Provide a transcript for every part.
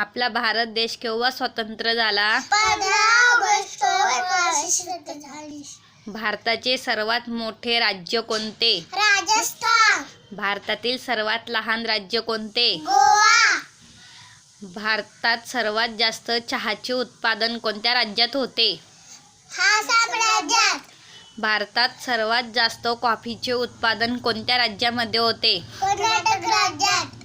आपला भारत देश केव्हा स्वतंत्र झाला? भारताचे सर्वात मोठे राज्य कोणते? राजस्थान. भारतातील सर्वात लहान राज्य कोणते? गोवा. भारतात सर्वात जास्त चहाचे उत्पादन कोणत्या राज्यात होते? भारतात सर्वात जास्त कॉफीचे उत्पादन कोणत्या राज्यामध्ये होते? कर्नाटक राज्यात.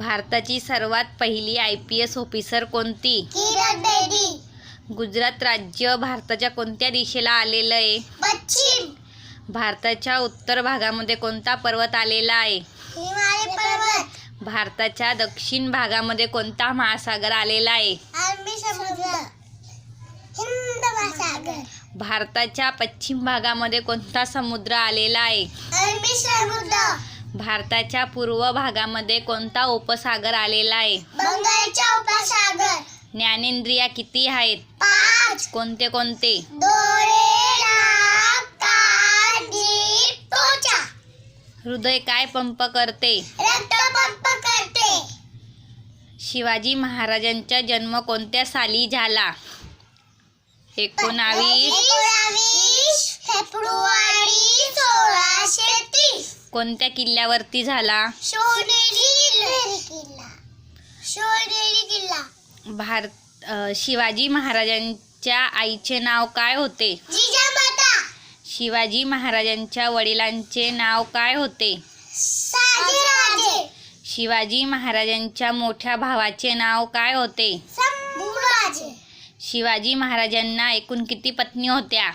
भारताची सर्वात पहिली आय पी एस ऑफिसर कोणती? किरण बेदी. गुजरात राज्य भारताच्या कोणत्या दिशेला आलेलं आहे? पश्चिम. भारताच्या उत्तर भागामध्ये कोणता पर्वत आलेला आहे? हिमालय पर्वत. भारताच्या दक्षिण भागामध्ये कोणता महासागर आलेला आहे? अरबी समुद्र. हिंद महासागर. भारताच्या पश्चिम भागामध्ये कोणता समुद्र आलेला आहे? अरबी समुद्र. भारताच्या पूर्व भागामध्ये कोणता उपसागर आलेला आहे? बंगालचा उपसागर. ज्ञानेंद्रिया किती आहेत? पाच. कोणते कोणते? डोळे नाक कान जीभ त्वचा. हृदय काय पंप करते? रक्त पंप करते. शिवाजी महाराजांचा जन्म कोणत्या साली झाला? एकोणावीस एकोणावीस. कोणत्या किल्ल्यावरती झाला? सोनेरी किल्ला. सोनेरी किल्ला. भारत अ, शिवाजी महाराजांच्या आईचे नाव काय होते? जिजामाता. शिवाजी महाराजांच्या वडिलांचे नाव काय होते? साजीराजे. शिवाजी महाराजांच्या मोठ्या भावाचे नाव काय होते? शिवाजी महाराजांना एकूण किती पत्नी होत्या? आठ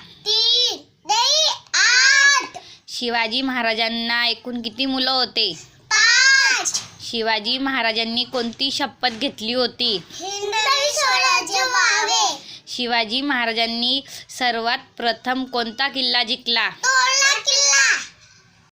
शिवाजी महाराजांना एकूण किती मुलं होते? पाच. शिवाजी महाराजांनी कोणती शपथ घेतली होती? शिवाजी महाराजांनी सर्वात प्रथम कोणता किल्ला जिंकला?